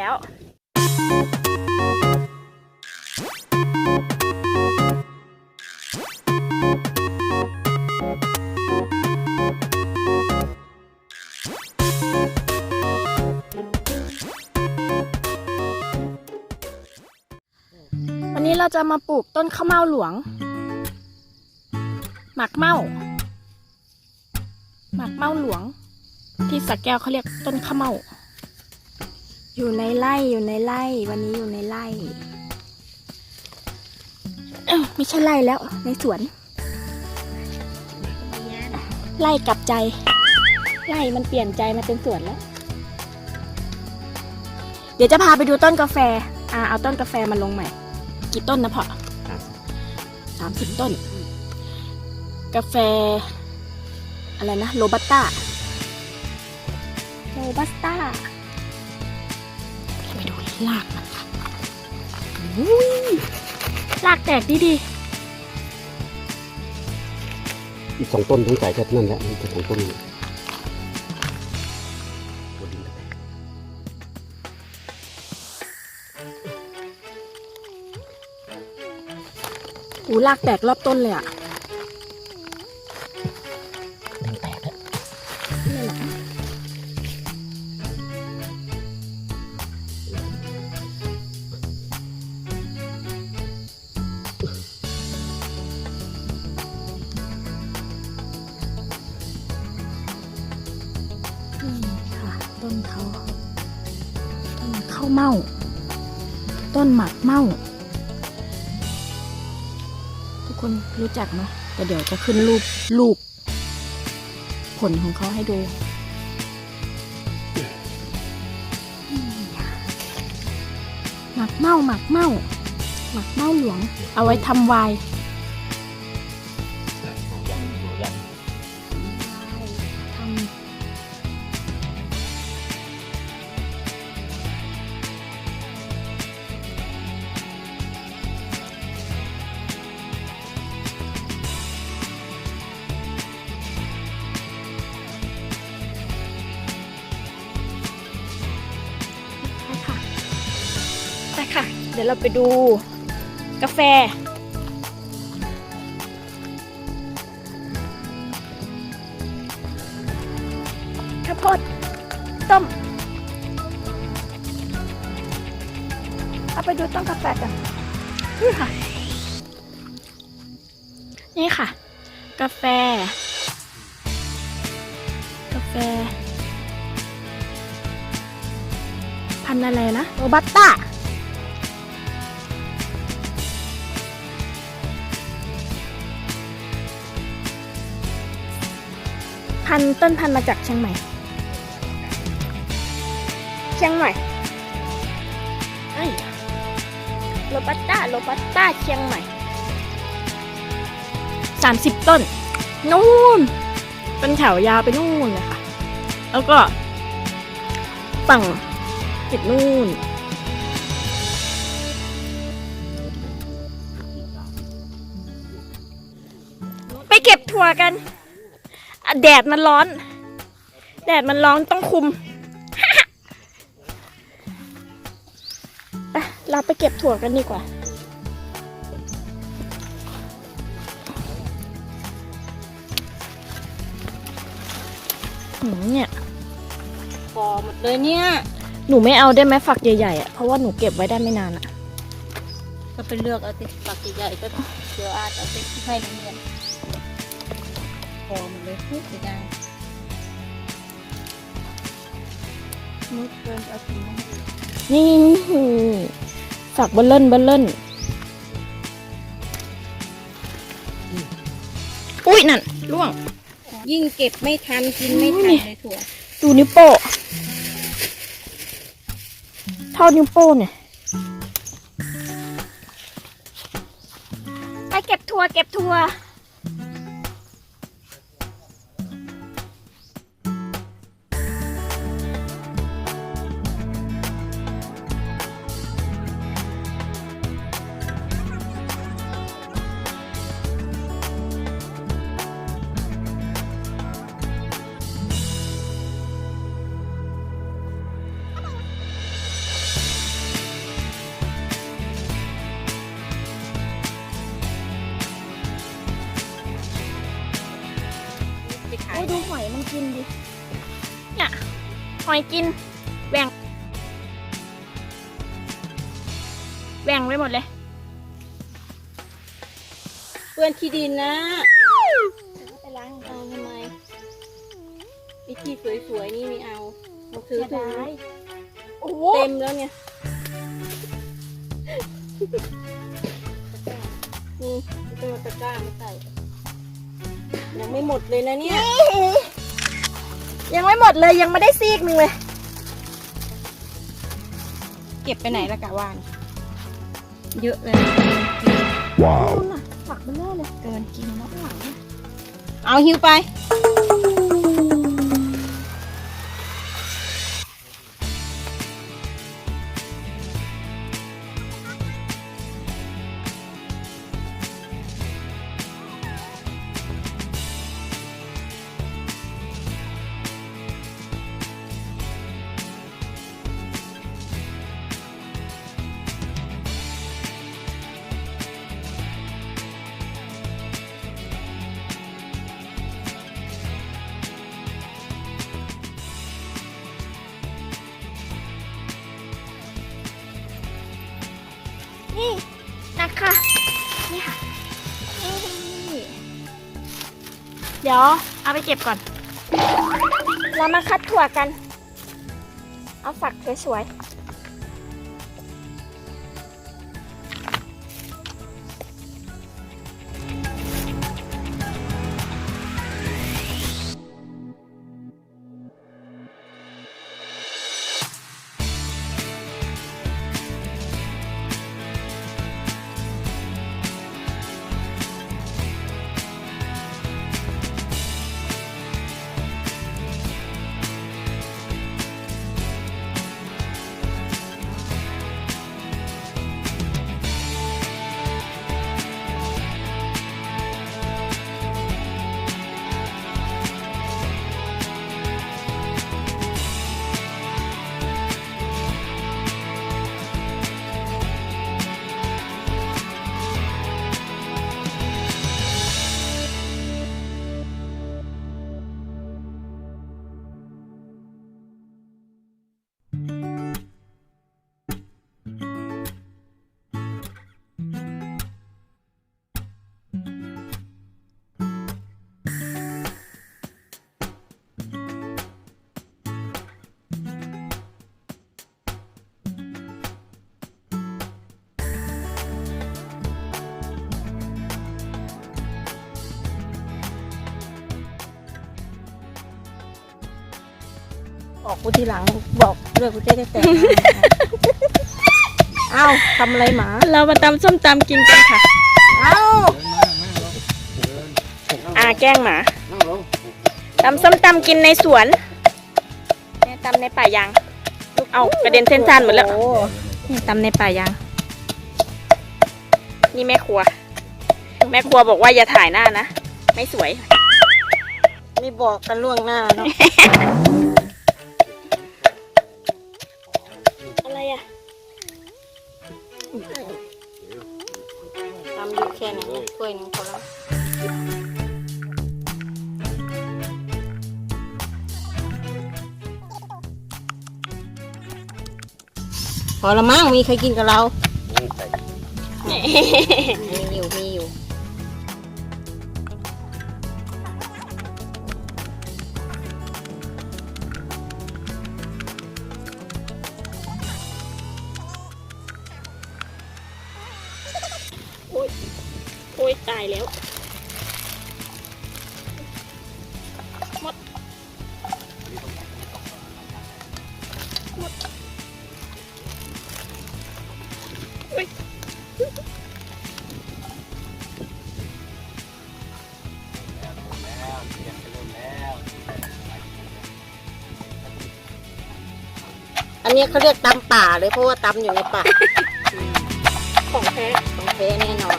แล้ว วันนี้เราจะมาปลูกต้นข้าวเม่าหลวง หมักเม่า หมักเม่าหลวง ที่สักแก้วเขาเรียกต้นข้าวเม่า อยู่ในไร่อยู่ในไร่ วันนี้อยู่ในไร่ไม่ใช่ไร่แล้ว ในสวนไร่กลับใจไร่มันเปลี่ยนใจมาเป็นสวนแล้ว เดี๋ยวจะพาไปดูต้นกาแฟ อ่าเอาต้นกาแฟมาลงใหม่ กี่ต้นนะพ่อสามสิบต้น กาแฟ อะไรนะ โรบัสต้า โรบัสต้า ไปดูรากมันค่ะอุ้ยรากแตกดีดีอีกสองต้นต้องจ่ายแค่นั้นแหละมีแค่สองต้นนี่ๆหูรากแตกรอบต้นเลยอะ หมักเมาทุกคนรู้จักเนาะแต่เดี๋ยวจะขึ้นรูปรูป ผลของเขาให้ดูหมักเมาหมักเมาหมักเมาหลวง เอาไว้ทำไวน์ ดี๋ยวเราไปดูกาแฟ ข้าวโพดต้ม เอาไปดูต้นกาแฟกันนี่ค่ะ นี่ค่ะ กาแฟ กาแฟ พันอะไรนะ โรบัสต้า พันธุ์ต้นพันธุ์มาจากเชียงใหม่ เชียงใหม่เอ้โรบัสต้าโรบัสต้าเชียงใหม่สามสิบต้น นู่น เป็นแถวยาวไปนู่นเลยค่ะ แล้วก็ฝั่งติดนู่น ไปเก็บถั่วกัน แดดมันร้อน แดดมันร้อนต้องคุมไปเราไปเก็บถั่วกันดีกว่าหืมเนี่ยพอหมดเลยเนี่ย หนูไม่เอาได้ไหมฝักใหญ่ๆอะ เพราะว่าหนูเก็บไว้ได้ไม่นานอะ ก็ไปเลือกเอาติปักใหญ่ๆก็เดี๋ยวอาจเอาไปให้โรงเรียนพ อหมดเลยพูดไม่ได้มุดเกินเอาถึงนั้นนี่ฝักเบลเล่นเบลเล่นอุ้ยนั่นร่วง ยิ่งเก็บไม่ทันกินไม่ทันนี่เลยถั่วดูนิ้วโป้งเท่านิ้วโป้งเนี่ย ไปเก็บทัวร์เก็บทัว กินดิ เนี่ยหอยกินแบ่งแบ่งไว้หมดเลย เปื้อนขี้ดินนะ ไปล้างเอาทำไมไอ้ที่สวยๆนี่ไม่เอามาซื้อถุงโอ้โหเต็มแล้วเนี่ยนี่ต้องเอาตะกร้ามาใส่ยังไม่หมดเลยนะเนี่ย ยังไม่หมดเลยยังไม่ได้ซีกหนึ่งเลย เก็บไปไหนละกะวานเยอะเลย Wow. ฝักมันเล่เลยเกินกินแล้วหลังเอาหิวไป ดี๋ยวเอาไปเก็บก่อน เรามาคัดถั่วกัน เอาฝักสวยๆ บอกกูทีหลังบอกเรื่องกูจะได้แต่งงานเอ้าทำอะไรหมา เรามาตำส้มตำกินกันค่ะ เอ้าอาแกล้งหมานั่งลงตำส้มตำกินในสวนเนี่ยตำในป่ายาง เอากระเด็นเส้นจานหมดแล้วโอ้นี่ตำในป่ายาง นี่แม่ครัว แม่ครัวบอกว่าอย่าถ่ายหน้านะ ไม่สวย ไม่บอกกันล่วงหน้าเนาะ อละมั้งมีใครกินกับเรามีอยู่มีอยู่โอ้ยตายแล้ว นี้เขาเรียกตำป่าเลยเพราะว่าตำอยู่ในป่าของแท้ของแท้แน่นอน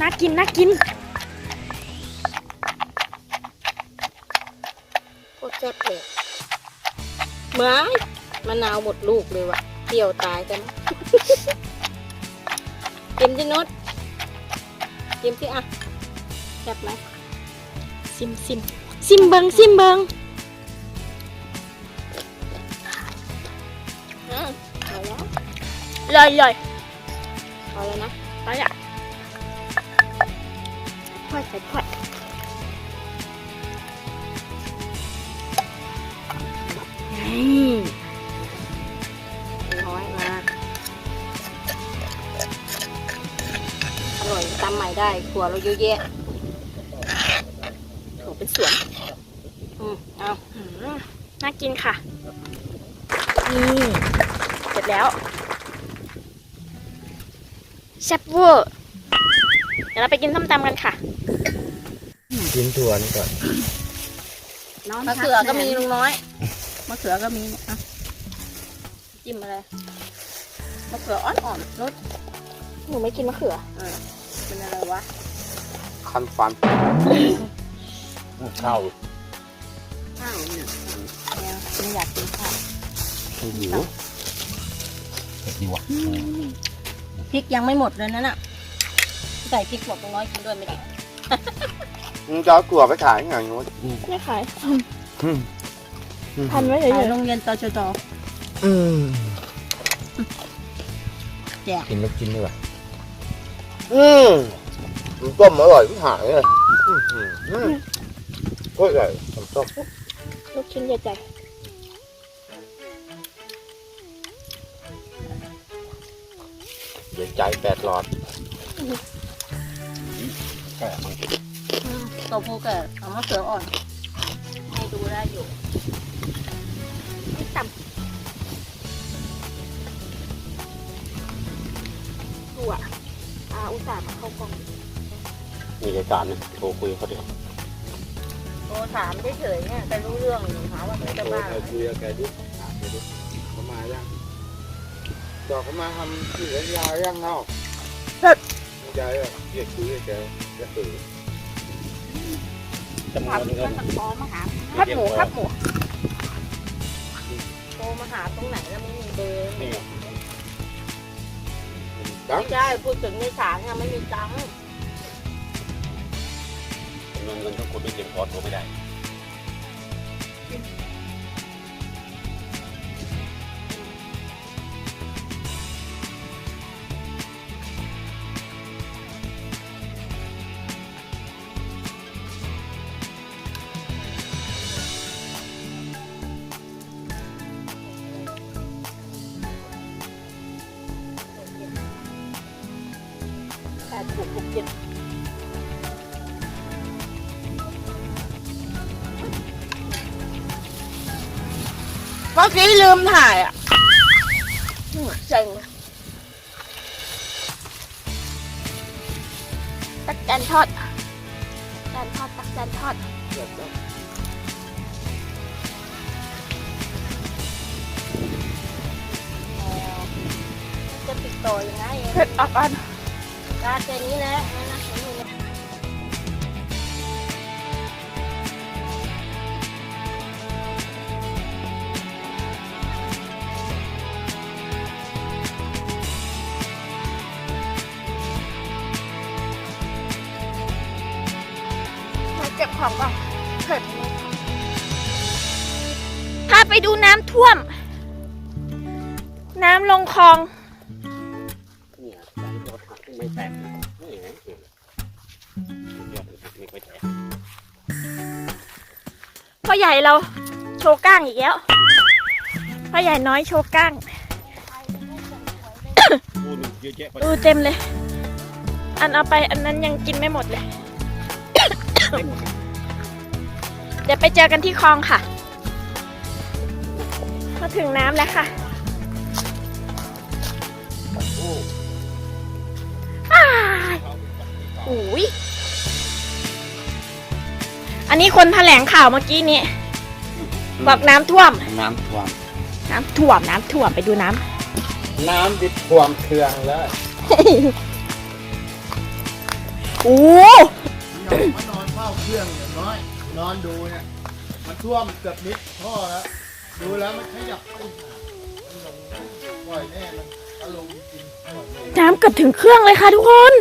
น่ากินน่ากิน ตรแซ่บเลยเหมือนมะนาวหมดลูกเลยว่ะเปรี้ยวตายกันกินที่นุชกินที่อะแซ่บไหมซิมซิมซิมเบิงซิมเบิงอืมเอาแล้วลอยลอยเอาแล้วนะไปอะพ่อยใส่พ่อย นี่น้อยมากอร่อยตำใหม่ได้ครัวเราเยอะแยะโหเป็นสวนอืมเอาอืมน่ากินค่ะ นี่เสร็จแล้วแซ่บเวอร์เดี๋ยวเราไปกินส้มตำกันค่ะ กินถั่วนี่ก่อนมะเขือก็มีลุงน้อยมะเขือก็มีอะจิ้มอะไรมะเขืออ่อนๆนุชหนูไม่กินมะเขือเออเป็นอะไรวะคันฟันข้าวข้าวเนี่ยแมวไม่อยากกินข้าวหิวดีว่ะพริกยังไม่หมดเลยนั่นน่ะใส่พริกหมดลุงน้อยกินด้วยไม่ได้มึงจะเอาถั่วไปขายไงโน้ตไม่ขาย พันไว้เฉไปยโรงเรียนตชดอืมแจกกินแล้วกินดีกว่าอืมมันต้มอร่อยที่หายเลยอืมอืมอืมโคตรใหญ่ผมต้มๆลูกชิ้นใหญ่เดี๋ยวใจแปดหลอดแก่มันตัวผู้กับเอามะเขืออ่อนให้ดูได้อยู่ๆไม่ ต่ำถั่วอ่าอุตส่าห์มาเข้ากล่องมีรายการนะโทรคุยกับเขาดิโทรถามเฉยๆเนี่ยแต่รู้เรื่องอยู่หาว่าไม่จะบ้าโทรคุยกับแกดิถามแกดิเขามายังบอกเขามาทำที่ระยายังเนาะใจอะเรียกคุยกับแกแกตื่นจำนถามวนก็เงินตะคอมาหา ครับหมูครับหมูโทร มาหาตรงไหนแล้วไม่มีเบอร์นี่ไงตังไม่ใช่พูดถึงในสารเนี่ยไม่มีตังค์จำนวนเงินทั้งคนไม่เพียงพอโทรไม่ได้ มื่อกี้ลืมถ่ายอะเจ๋งตักแตนทอดแตนทอดตักแตนทอดจะติดต่อยังไงเผ็ดออกก่อนการแค่นี้แหละ ก็บของก่อนเผ็ดพาไปดูน้ำท่วม น้ำลงคลอง เนี่ยการรถหักไม่แตกนี่ไงเออยอดไม่ค่อยแตกพ่อใหญ่เราโชว์ก้างอีกแล้วพ่อใหญ่น้อยโชว์ก้างพูดเยอะแยะไปดูเต็มเลย อันเอาไปอันนั้นยังกินไม่หมดเลยไม่หมด เดี๋ยวไปเจอกันที่คลองค่ะ มาถึงน้ำแล้วค่ะโอ้อ้ายอุ้ยอันนี้คนแถลงข่าวเมื่อกี้นี้ บอกน้ำท่วม น้ำท่วม น้ำท่วม น้ำท่วมไปดูน้น้ำดิบท่วมเครื่องแล้วำโอ้นอน มานอนเฝ้าเครื่องอย่างน้อย นอนดูเนี่ยมันท่วมเกือบมิดท่อแล้วดูแล้วมันขยับไม่หามันลงปล่อยแน่มันอารมณ์จริงปล่อยแน่น้ำเกือบถึงเครื่องเลยค่ะทุกคน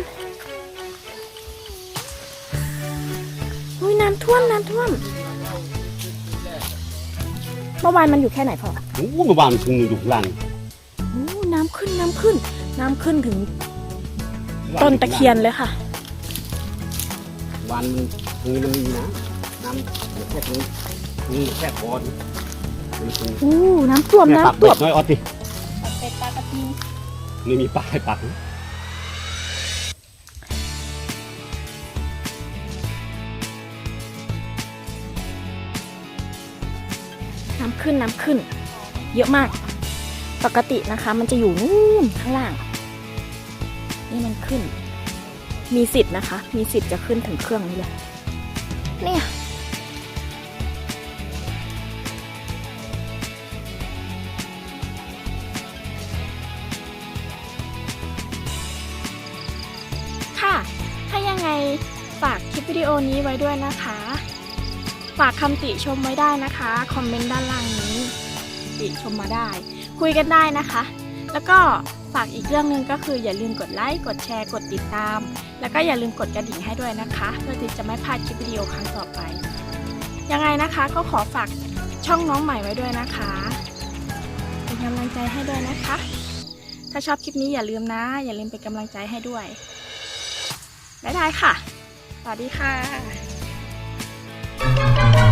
อุ้ยน้ำท่วมน้ำท่วมเมื่อวานมันอยู่แค่ไหนพ่อโอ้เมื่อวานมันถึงอยู่ข้างล่างโอ้น้ำขึ้นน้ำขึ้น น้ำขึ้นถึงต้นตะเคียนเลยค่ะ วันตรงนี้มันมีนะน้ำแค่ตรงนี้นี่แค่พอนี่มันตรงนี้โอ้น้ำท่วมแค่ปักน้ำท่เบ็วดมน้อยออดดิปัดเป็ดปลากระทิงนี่มีปลาให้ปักนะน้ำขึ้นน้ำขึ้น เยอะมาก ปกตินะคะ มันจะอยู่นู่นข้างล่าง นี่มันขึ้น มีสิทธิ์นะคะ มีสิทธิ์จะขึ้นถึงเครื่องนี้เลยเนี่ยค่ะ ถ้ายังไงฝากคลิปวิดีโอนี้ไว้ด้วยนะคะ ฝากคำติชมไว้ได้นะคะ คอมเมนต์ด้านล่างนี้ ติชมมาได้ คุยกันได้นะคะ แล้วก็ ฝากอีกเรื่องหนึ่งก็คืออย่าลืมกดไลค์กดแชร์ กดติดตาม แล้วก็อย่าลืมกดกระดิ่งให้ด้วยนะคะ เพื่อที่จะไม่พลาดคลิปวิดีโอครั้งต่อไป ยังไงนะคะก็ขอฝากช่องน้องใหม่ไว้ด้วยนะคะ เป็นกำลังใจให้ด้วยนะคะ ถ้าชอบคลิปนี้อย่าลืมนะ อย่าลืมเป็นกำลังใจให้ด้วยบ๊ายบายค่ะ สวัสดีค่ะ